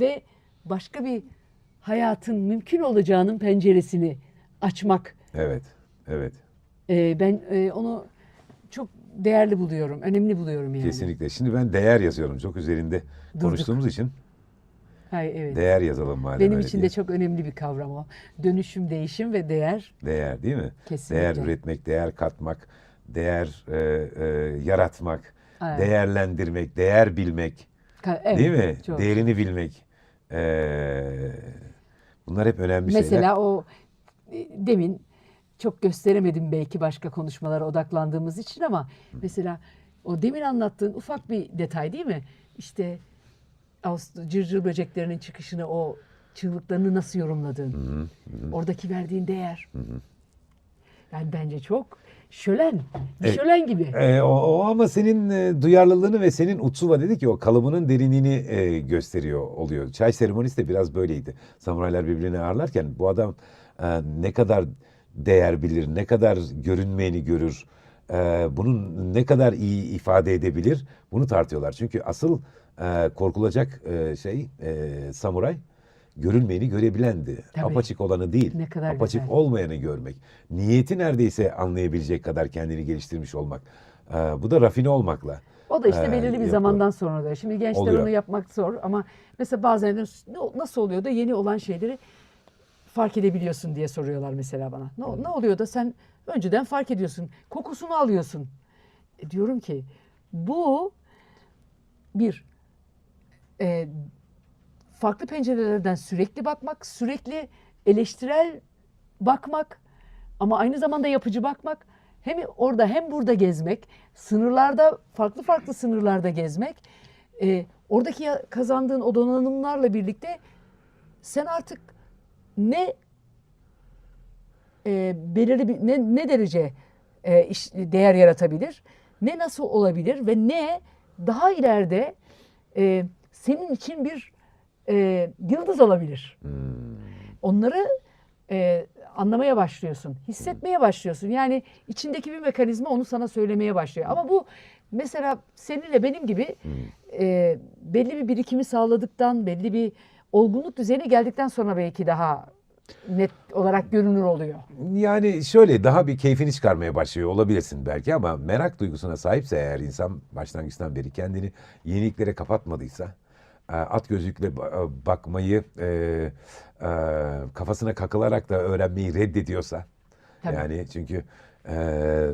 ve başka bir hayatın mümkün olacağının penceresini açmak. Evet. Evet. E, ben e, onu çok değerli buluyorum, önemli buluyorum yani. Kesinlikle. Şimdi ben değer yazıyorum. Çok üzerinde konuştuğumuz için Hay, evet. değer yazalım madem Benim için diye. de çok önemli bir kavram o. Dönüşüm, değişim ve değer. Değer değil mi? Kesinlikle. Değer üretmek, değer katmak, değer e, e, yaratmak, Evet. değerlendirmek, değer bilmek. Evet, değil mi? çok. Değerini bilmek. E, bunlar hep önemli şeyler. Mesela o e, demin çok gösteremedim belki başka konuşmalara odaklandığımız için ama mesela o demin anlattığın ufak bir detay değil mi? İşte cırcır böceklerinin çıkışını o çığlıklarını nasıl yorumladın? Oradaki verdiğin değer. Yani bence çok şölen, bir E, şölen gibi. E, o, o ama senin e, duyarlılığını ve senin Utsuva dedi ki o kalıbının derinliğini e, gösteriyor oluyor. Çay seremonisi de biraz böyleydi. Samuraylar birbirini ağırlarken bu adam e, ne kadar değer bilir, ne kadar görünmeyeni görür, e, bunun ne kadar iyi ifade edebilir bunu tartıyorlar. Çünkü asıl e, korkulacak e, şey e, samuray görülmeyeni görebilendi. Tabii. Apaçık olanı değil, Ne kadar apaçık güzel. olmayanı görmek. Niyeti neredeyse anlayabilecek kadar kendini geliştirmiş olmak. Ee, bu da rafine olmakla. O da işte Ee, belirli bir yapıyor. zamandan sonra da. Şimdi gençler Oluyor. onu yapmak zor ama mesela bazen de "Ne- nasıl oluyor da yeni olan şeyleri fark edebiliyorsun diye soruyorlar mesela bana. Ne, ne oluyor da sen önceden fark ediyorsun. Kokusunu alıyorsun. E diyorum ki bu bir e, farklı pencerelerden sürekli bakmak, sürekli eleştirel bakmak ama aynı zamanda yapıcı bakmak. Hem orada hem burada gezmek, sınırlarda farklı farklı sınırlarda gezmek, e, oradaki kazandığın o donanımlarla birlikte sen artık ne e, belirli bir ne, ne derece e, iş- değer yaratabilir, ne nasıl olabilir ve ne daha ileride e, senin için bir e, yıldız olabilir. Onları e, anlamaya başlıyorsun, hissetmeye başlıyorsun. Yani içindeki bir mekanizma onu sana söylemeye başlıyor. Ama bu mesela seninle benim gibi e, belli bir birikimi sağladıktan, belli bir olgunluk düzeyine geldikten sonra belki daha net olarak görünür oluyor. Yani şöyle daha bir keyfini çıkarmaya başlıyor olabilirsin belki ama merak duygusuna sahipse eğer insan başlangıçtan beri kendini yeniliklere kapatmadıysa at gözlükle ba- bakmayı e, e, kafasına kakılarak da öğrenmeyi reddediyorsa Tabii. yani çünkü e,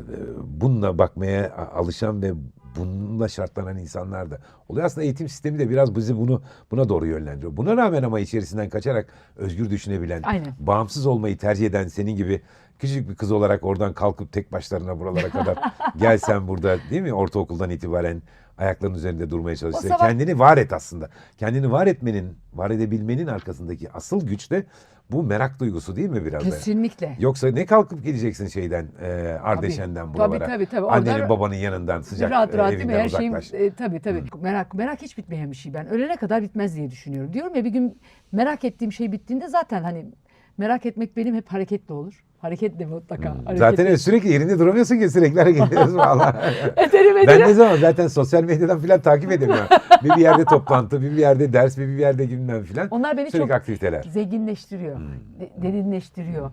bununla bakmaya alışan ve bununla şartlanan insanlar da oluyor. Aslında eğitim sistemi de biraz bizi bunu buna doğru yönlendiriyor. Buna rağmen ama içerisinden kaçarak özgür düşünebilen, Aynen. bağımsız olmayı tercih eden senin gibi küçük bir kız olarak oradan kalkıp tek başlarına buralara kadar gel sen burada değil mi ortaokuldan itibaren ayaklarının üzerinde durmaya çalış. O sabah- Kendini var et aslında. Kendini var etmenin, var edebilmenin arkasındaki asıl güç de bu merak duygusu değil mi biraz da? Kesinlikle. Yoksa ne kalkıp gideceksin şeyden, e, Ardeşen'den Tabii, buralara. tabii, tabii. Annenin Orada babanın yanından sıcak rahat e, rahat değil mi? evinden Her uzaklaş. e, tabii tabii. Merak merak hiç bitmeyen bir şey. Ben ölene kadar bitmez diye düşünüyorum. Diyorum ya bir gün merak ettiğim şey bittiğinde zaten hani merak etmek benim hep hareketli olur. Hareketle mutlaka. hareketle. Hmm. Zaten evet, sürekli yerinde duramıyorsun ki sürekli hareket ediyorsun valla. Ederim ben ederim. ne zaman zaten sosyal medyadan filan takip edemiyorum. bir bir yerde toplantı, bir bir yerde ders, bir bir yerde bilmem filan. Onlar beni Sürekli çok aktiviteler. zenginleştiriyor, Hmm. de- derinleştiriyor.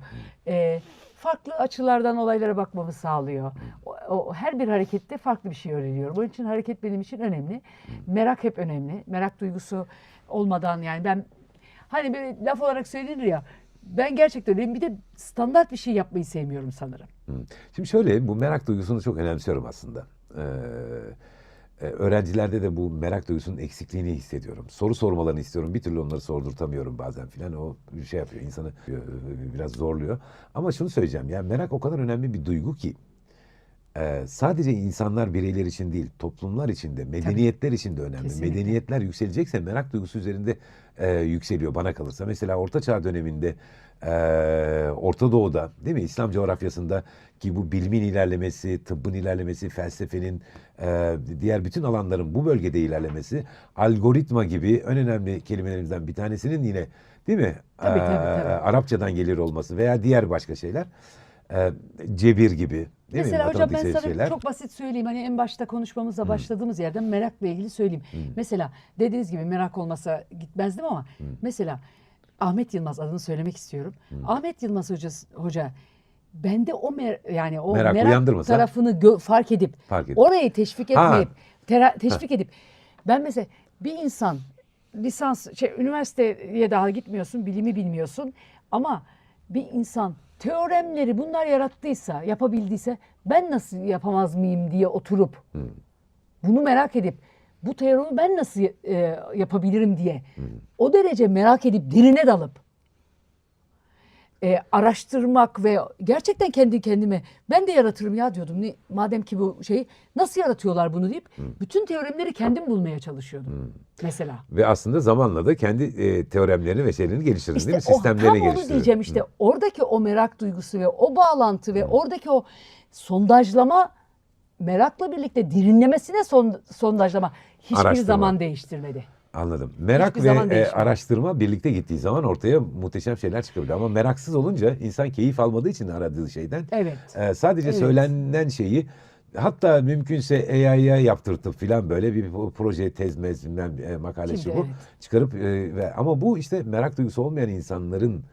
Ee, farklı açılardan olaylara bakmamı sağlıyor. O, o- her bir harekette farklı bir şey öğreniyorum. Onun için hareket benim için önemli. Merak hep önemli. Merak duygusu olmadan yani ben hani böyle laf olarak söylenir ya ben gerçekten öyleyim. Bir de standart bir şey yapmayı sevmiyorum sanırım. Şimdi şöyle bu merak duygusunu çok önemsiyorum aslında. Ee, e, öğrencilerde de bu merak duygusunun eksikliğini hissediyorum. Soru sormalarını istiyorum. Bir türlü onları sordurtamıyorum bazen filan. O şey yapıyor. insanı e, biraz zorluyor. Ama şunu söyleyeceğim. Ya merak o kadar önemli bir duygu ki e, sadece insanlar bireyler için değil, toplumlar için de, medeniyetler için de önemli. Kesinlikle. Medeniyetler yükselecekse merak duygusu üzerinde e, yükseliyor bana kalırsa. Mesela Orta Çağ döneminde e, Orta Doğu'da değil mi İslam coğrafyasında ki bu bilimin ilerlemesi, tıbbın ilerlemesi, felsefenin e, diğer bütün alanların bu bölgede ilerlemesi algoritma gibi en önemli kelimelerimizden bir tanesinin yine değil mi? Tabii, tabii, tabii. Arapçadan gelir olması veya diğer başka şeyler. E, cebir gibi değil Mesela mi? hocam ben sana şeyler. çok basit söyleyeyim. Hani en başta konuşmamıza başladığımız yerden merakla ilgili söyleyeyim. Mesela dediğiniz gibi merak olmasa gitmezdim ama mesela Ahmet Yılmaz adını söylemek istiyorum. Ahmet Yılmaz hoca, hoca bende o mer- yani o Merak merak, tarafını gö- fark edip Fark edip. orayı teşvik Ha. etmeyip tera- teşvik edip ben mesela bir insan lisans şey üniversiteye daha gitmiyorsun, bilimi bilmiyorsun ama bir insan teoremleri bunlar yarattıysa, yapabildiyse ben nasıl yapamaz mıyım diye oturup bunu merak edip bu teoremi ben nasıl e, yapabilirim diye o derece merak edip derine dalıp e, araştırmak ve gerçekten kendi kendime ben de yaratırım ya diyordum. Ne, madem ki bu şey nasıl yaratıyorlar bunu deyip bütün teoremleri kendim bulmaya çalışıyordum. Mesela. Ve aslında zamanla da kendi e, teoremlerini ve şeylerini geliştirdin İşte değil mi? Sistemlerini tam onu geliştirdin. diyeceğim işte oradaki o merak duygusu ve o bağlantı ve oradaki o sondajlama merakla birlikte derinlemesine son, sondajlama hiçbir Araştırma. zaman değiştirmedi. Anladım. Merak Hiçbir ve e, araştırma birlikte gittiği zaman ortaya muhteşem şeyler çıkabiliyor. Ama meraksız olunca insan keyif almadığı için aradığı şeyden Evet. e, sadece Evet. söylenen şeyi hatta mümkünse AI'ya yaptırtıp filan böyle bir pro- proje, tez, mez, bilmem, e, makale Şimdi bu evet. çıkarıp e, ve ama bu işte merak duygusu olmayan insanların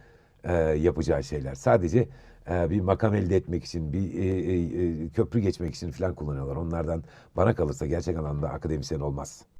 e, yapacağı şeyler. Sadece e, bir makam elde etmek için, bir e, e, e, köprü geçmek için filan kullanıyorlar. Onlardan bana kalırsa gerçek anlamda akademisyen olmaz.